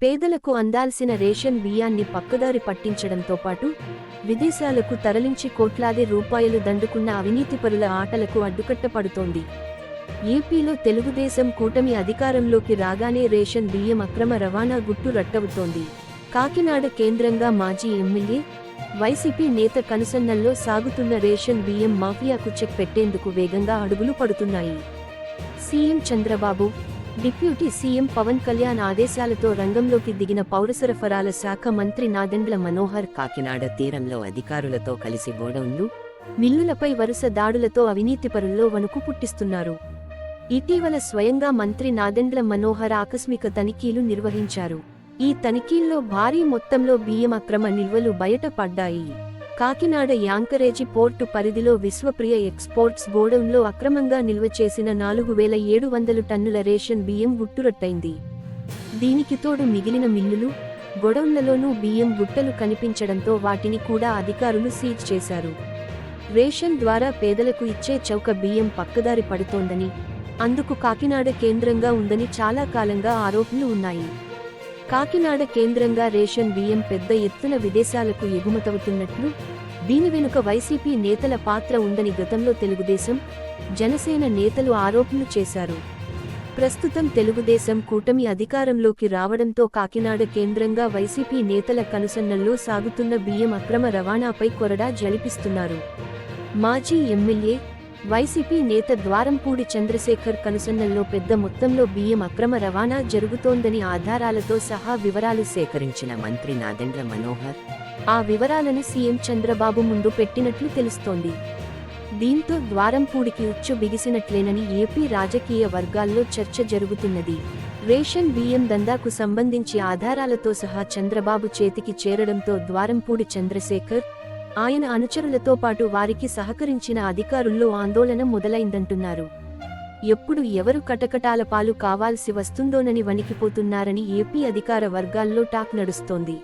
పేదలకు అందాల్సిన రేషన్ బియ్యాన్ని పక్కదారి పట్టించడంతో పాటు విదేశాలకు తరలించి కోట్లాది రూపాయలు దండుకున్న అవినీతిపరుల ఆటలకు అడ్డుకట్ట పడుతోంది ఏపీలో తెలుగుదేశం కూటమి అధికారంలోకి రాగానే రేషన్ బియ్యం అక్రమ రవాణా గుట్టు రట్టవుతోంది కాకినాడ కేంద్రంగా మాజీ ఎమ్మెల్యే వైసీపీ నేత కనుసన్నల్లో సాగుతున్న రేషన్ బియ్యం మాఫియాకు చెక్ పెట్టేందుకు వేగంగా అడుగులు పడుతున్నాయి. CM Chandrababu deputy CM Pawan Kalyan ఆదేశాలతో రంగంలోకి దిగిన పౌర సరఫరాల శాఖ మంత్రి నాదెండ్ల మనోహర్ కాకినాడ తీరంలో అధికారులతో కలిసి గోడౌన్లు మిల్లులపై వరుస దాడులతో అవినీతిపరుల్లో వణుకు పుట్టిస్తున్నారు. ఇటీవల స్వయంగా మంత్రి నాదెండ్ల మనోహర్ ఆకస్మిక తనిఖీలు నిర్వహించారు. ఈ తనిఖీల్లో భారీ మొత్తంలో బియ్యం అక్రమ నిల్వలు బయటపడ్డాయి. కాకినాడ యాంకరేజీ పోర్టు పరిధిలో విశ్వప్రియ ఎక్స్పోర్ట్స్ గోడౌన్లో అక్రమంగా నిల్వ చేసిన నాలుగు వేల ఏడు వందల టన్నుల రేషన్ బియ్యం గుట్టురట్టయింది. దీనికి తోడు మిగిలిన మిల్లులు గొడౌన్లలోనూ బియ్యం గుట్టలు కనిపించడంతో వాటిని కూడా అధికారులు సీజ్ చేశారు. రేషన్ ద్వారా పేదలకు ఇచ్చే చౌక బియ్యం పక్కదారి పడుతోందని అందుకు కాకినాడ కేంద్రంగా ఉందని చాలా కాలంగా ఆరోపణలు ఉన్నాయి. కాకినాడ కేంద్రంగా రేషన్ బియ్యం పెద్ద ఎత్తున విదేశాలకు ఎగుమతవుతున్నట్లు దీని వెనుక వైసీపీ నేతల పాత్ర ఉందని గతంలో తెలుగుదేశం జనసేన నేతలు ఆరోపణలు చేశారు. ప్రస్తుతం తెలుగుదేశం కూటమి అధికారంలోకి రావడంతో కాకినాడ కేంద్రంగా వైసీపీ నేతల కనుసన్నల్లో సాగుతున్న బియ్యం అక్రమ రవాణాపై కొరడా జలిపిస్తున్నారు. మాజీ ఎమ్మెల్యే వైసీపీ నేత ద్వారంపూడి చంద్రశేఖర్ కనుసన్నల్లో పెద్ద మొత్తంలో బియ్యం అక్రమ రవాణా జరుగుతోందని ఆధారాలతో సహా వివరాలు సేకరించిన మంత్రి నాదెండ్ర మనోహర్ ఆ వివరాలను సీఎం చంద్రబాబు ముందు పెట్టినట్లు తెలుస్తోంది. దీంతో ద్వారంపూడికి ఉచ్చు బిగిసినట్లేనని ఏపీ రాజకీయ వర్గాల్లో చర్చ జరుగుతున్నది. రేషన్ బియ్యం దందాకు సంబంధించి ఆధారాలతో సహా చంద్రబాబు చేతికి చేరడంతో ద్వారంపూడి చంద్రశేఖర్ ఆయన అనుచరులతో పాటు వారికి సహకరించిన అధికారుల్లో ఆందోళన మొదలైందంటున్నారు. ఎప్పుడు ఎవరు కటకటాల పాలు కావాల్సి వస్తుందోనని వణికిపోతున్నారని ఏపీ అధికార వర్గాల్లో టాక్ నడుస్తోంది.